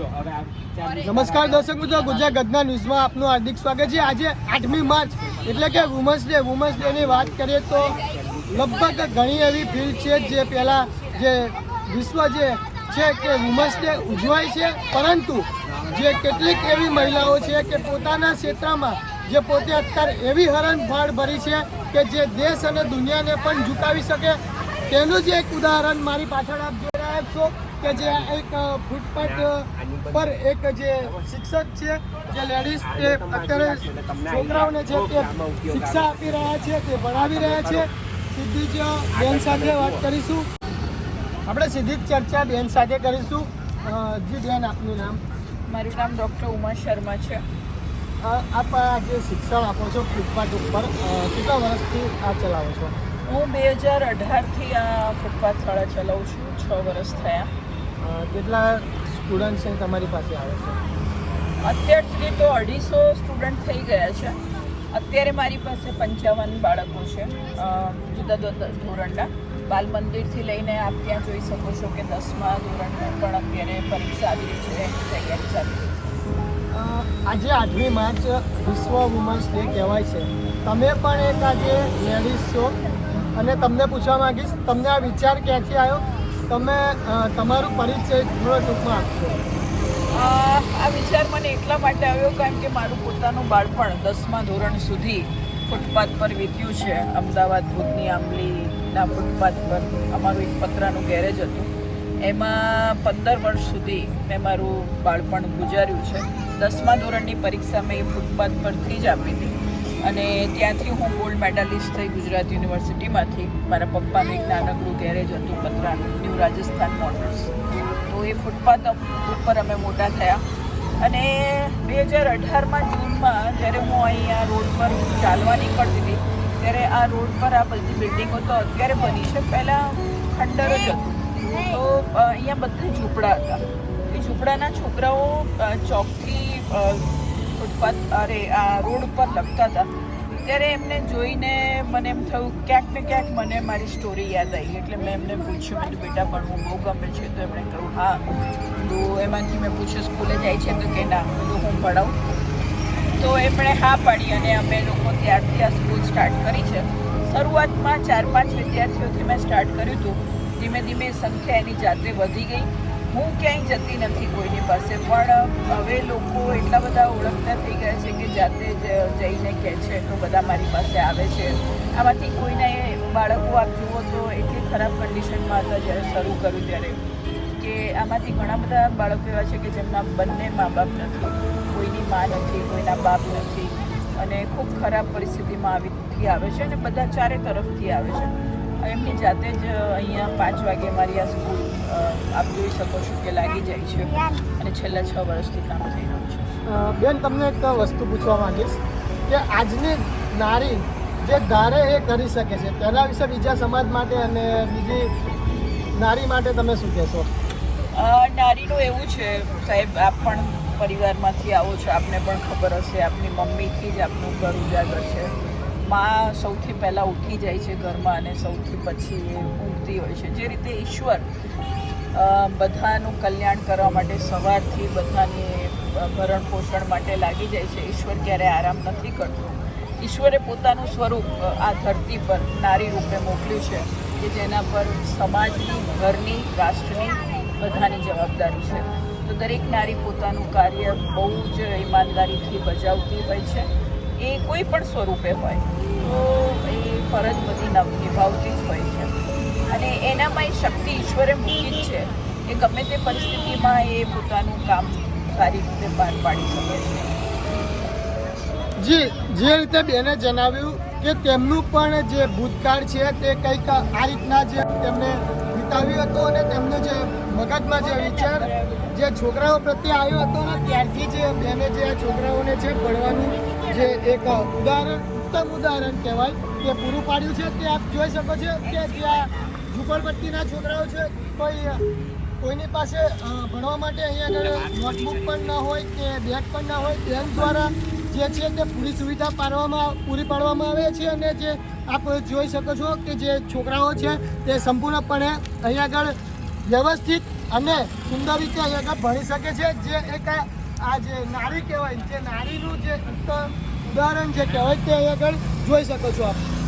નમસ્કાર દર્શક મિત્રો ગુજરાત ગદના ન્યૂઝમાં આપનું હાર્દિક સ્વાગત છે. આજે આઠમી માર્ચ એટલે કે વુમન્સ ડે વુમન્સ ડેની વાત કરીએ તો લગભગ ઘણી એવી ફિલ્ડ છે જે પહેલાં જે વિશ્વ જે છે કે વુમન્સ ડે ઉજવાય છે પરંતુ જે કેટલીક એવી મહિલાઓ છે કે પોતાના ક્ષેત્રમાં જે પોતે અત્યારે એવી હરણફાળ ભરી છે કે જે દેશ અને દુનિયાને પણ ઝુકાવી શકે. તેનું જ એક ઉદાહરણ મારી પાછળ આપ રહ્યા છો કે જે એક ફૂટપાથ પર એક જે શિક્ષક છે જે લેડીઝ તે અત્યારે છોકરાઓને છે તે શિક્ષા આપી રહ્યા છે તે ભણાવી રહ્યા છે. સીધી જ બેન સાથે વાત કરીશું. આપણે સીધી જ ચર્ચા બેન સાથે કરીશું. જી બેન આપનું નામ? મારું નામ ડૉક્ટર ઉમા શર્મા છે. આપ આ જે શિક્ષણ આપો છો ફૂટપાથ ઉપર કેટલા વર્ષથી આ ચલાવો છો? હું બે હજાર અઢારથી આ ફૂટપાથ શાળા ચલાવું છું છ વર્ષ થયા. કેટલા સ્ટુડન્ટ્સ તમારી પાસે આવે છે? અત્યાર સુધી તો અઢીસો સ્ટુડન્ટ થઈ ગયા છે. અત્યારે મારી પાસે પંચાવન બાળકો છે જુદા જુદા ધોરણના. બાલ મંદિરથી લઈને આપ ત્યાં જોઈ શકો છો કે દસમા ધોરણની પણ અત્યારે પરીક્ષા આવી રહી છે તૈયારી ચાલી રહી છે. આજે આઠમી માર્ચ વિશ્વ વુમન્સ ડે કહેવાય છે. તમે પણ એક આજે લેડીઝ છો. અને તમને પૂછવા માંગીશ, તમને આ વિચાર ક્યાંથી આવ્યો? તમે તમારું પરિચય થોડો ટૂંકમાં આપશો. આ વિચાર મને એટલા માટે આવ્યો કારણ કે મારું પોતાનું બાળપણ દસમા ધોરણ સુધી ફૂટપાથ પર વીત્યું છે. અમદાવાદ ભૂતની આંબલીના ફૂટપાથ પર અમારું એક પતરાનું ગેરેજ હતું. એમાં પંદર વર્ષ સુધી મેં મારું બાળપણ ગુજાર્યું છે. દસમા ધોરણની પરીક્ષા મેં એ ફૂટપાથ પરથી જ આપી હતી. અને ત્યાંથી હું ગોલ્ડ મેડલિસ્ટ થઈ ગુજરાત યુનિવર્સિટીમાંથી. મારા પપ્પાનું એક નાનકડું ગેરેજ હતું પતરાનું ન્યૂ રાજસ્થાન મોટર્સ તો એ ફૂટપાથ ઉપર અમે મોટા થયા. અને બે હજાર અઢારમાં જૂનમાં જ્યારે હું અહીંયા રોડ પર ચાલવા નીકળતી હતી, ત્યારે આ રોડ પર આ બધી બિલ્ડિંગો તો અત્યારે બની છે. પહેલાં ખંડર જ હતું. તો અહીંયા બધા ઝૂંપડા હતા. એ ઝૂંપડાના છોકરાઓ ચોકથી અ, અરે આ રોડ ઉપર લખતા હતા. ત્યારે એમને જોઈને મને એમ થયું ક્યાંક ને ક્યાંક મને મારી સ્ટોરી યાદ આવી. એટલે મેં એમને પૂછ્યું મેં બેટા ભણવું બહુ ગમે છે. તો એમણે કહ્યું હા. તો એમાંથી મેં પૂછ્યું સ્કૂલે જાય છે? તો કે ના. બધું હું ભણાવું. તો એમણે હા પાડી અને અમે લોકો ત્યારથી આ સ્કૂલ સ્ટાર્ટ કરી છે. શરૂઆતમાં ચાર પાંચ વિદ્યાર્થીઓથી મેં સ્ટાર્ટ કર્યું હતું. ધીમે ધીમે સંખ્યા એની જાતે વધી ગઈ. હું ક્યાંય જતી નથી કોઈની પાસે, પણ હવે લોકો એટલા બધા ઓળખતા થઈ ગયા છે કે જાતે જ જઈને કહે છે તો બધા મારી પાસે આવે છે. આમાંથી કોઈને બાળકો આપ જુઓ તો એટલી ખરાબ કન્ડિશનમાં હતા જ્યારે શરૂ કર્યું ત્યારે કે આમાંથી ઘણા બધા બાળકો એવા છે કે જેમના બંને મા બાપ નથી, કોઈની મા નથી, કોઈના બાપ નથી અને ખૂબ ખરાબ પરિસ્થિતિમાં આવીથી આવે છે અને બધા ચારે તરફથી આવે છે. એમની જાતે જ અહીંયા પાંચ વાગે મારી આ સ્કૂલ આપ જોઈ શકો છો કે લાગી જાય છે અને છેલ્લા છ વર્ષથી કામ થઈ રહ્યું છે. બેન તમને એક વસ્તુ પૂછવા માંગીશ કે આજની નારી જે ધારે એ કરી શકે છે તેના વિશે બીજા સમાજ માટે અને બીજી નારી માટે તમે શું કહેશો? નારીનું એવું છે સાહેબ આપ પણ પરિવારમાંથી આવો છો આપને પણ ખબર હશે આપની મમ્મીથી જ આપનું ઘર ઉજાગર છે. માં સૌથી પહેલાં ઉઠી જાય છે ઘરમાં અને સૌથી પછી એ ઊંઘતી હોય છે. જે રીતે ઈશ્વર બધાનું કલ્યાણ કરવા માટે સવારથી બધાની ભરણ પોષણ માટે લાગી જાય છે. ઈશ્વર ક્યારે આરામ નથી કરતો. ઈશ્વરે પોતાનું સ્વરૂપ આ ધરતી પર નારી રૂપે મોકલ્યું છે કે જેના પર સમાજની, ઘરની, રાષ્ટ્રની બધાની જવાબદારી છે. તો દરેક નારી પોતાનું કાર્ય બહુ જ ઈમાનદારીથી બજાવતી હોય છે. એ કોઈ પણ સ્વરૂપે હોય તો એ ફરજ બધી નિભાવતી જ હોય છે. અને એનામાં એ શક્તિ ઈશ્વરે મૂકી છે કે ગમે તે પરિસ્થિતિમાં એ પોતાનું કામ સારી રીતે બહાર પાડી શકે છે. જી, જે રીતે બેને જણાવ્યું કે તેમનું પણ જે ભૂતકાળ છે તે કંઈક આ રીતના જે તેમને વિતાવ્યું હતું અને તેમનો જે મગજમાં જે વિચાર જે છોકરાઓ પ્રત્યે આવ્યો હતો ને ત્યારથી જે બેને જે આ છોકરાઓને છે ભણવાનું જે એક ઉદાહરણ, ઉત્તમ ઉદાહરણ કહેવાય તે પૂરું પાડ્યું છે. તે આપ જોઈ શકો છો કે જે આ ઝૂંપડપટ્ટીના છોકરાઓ છે, કોઈ, કોઈની પાસે ભણવા માટે અહીંયા આગળ નોટબુક પણ ન હોય કે બેગ પણ ના હોય બેંક દ્વારા જે છે તે પૂરી સુવિધા પાડવામાં પૂરી પાડવામાં આવે છે અને જે આપ જોઈ શકો છો કે જે છોકરાઓ છે તે સંપૂર્ણપણે અહીંયા આગળ વ્યવસ્થિત અને સુંદર રીતે અહીંયા આગળ ભણી શકે છે. જે એક આ જે નારી કહેવાય, જે નારીનું જે ઉત્તમ ઉદાહરણ જે કહેવાય તે અહીંયા આગળ જોઈ શકો છો આપ.